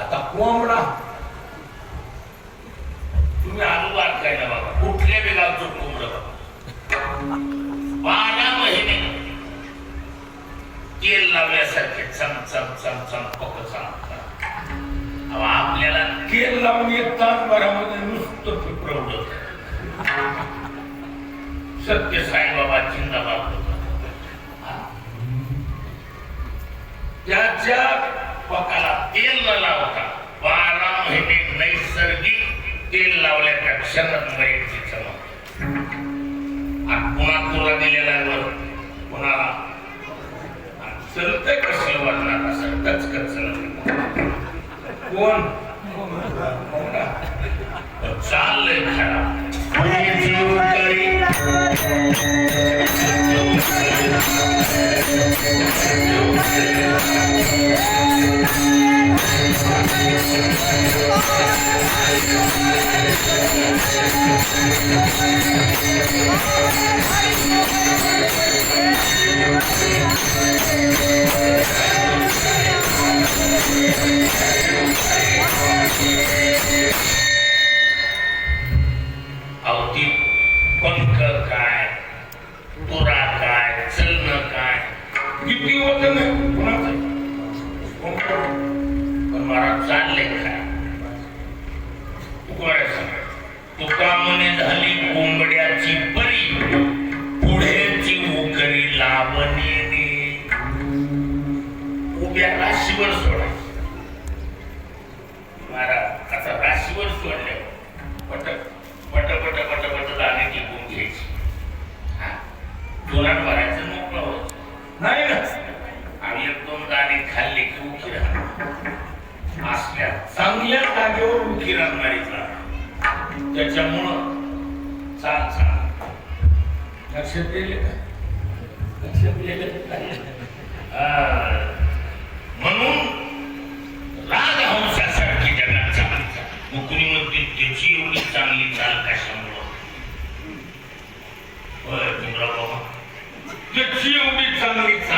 आता कोंबडा. तुम्ही अनुवाद काय ना बाबा कुठल्या बी गावचं बारा महिने. तेल लावल्यासारखे चम चम चम चम पक चालतात आपल्याला तेल लावून एक तासभरामध्ये नुसतं प्रौढ सत्य साईबाबा जिंदाबाद. त्याच्या पकाला तेल न लावता बारा महिने नैसर्गिक तेल लावल्या त्या चमक आणि पुन्हा तुला दिलेला वर पुन्हा आणि चलतंय कसं वरणार असं टच चलत? कोण? हो हो चाललंय खराब कोणी किती वजन आहे? कोणाचं पण मला चालले काय तुकाराय तुका म्हणे झाली कोंबड्याची परी. पुढेची उकरी लावणे उभ्या राशीवर सोडायची असल्या चांगल्या जागेवर उठी राहणारी त्याच्यामुळं चाल चाल. लक्षात येईल का? लक्षात येईल आ, म्हणून राजहंसासारखी जगात चालायचा मुकुनी म्हणते त्याची एवढी चांगली चाल कशामुळं? होय भीमराव बाबा. त्याची एवढी चांगली चाल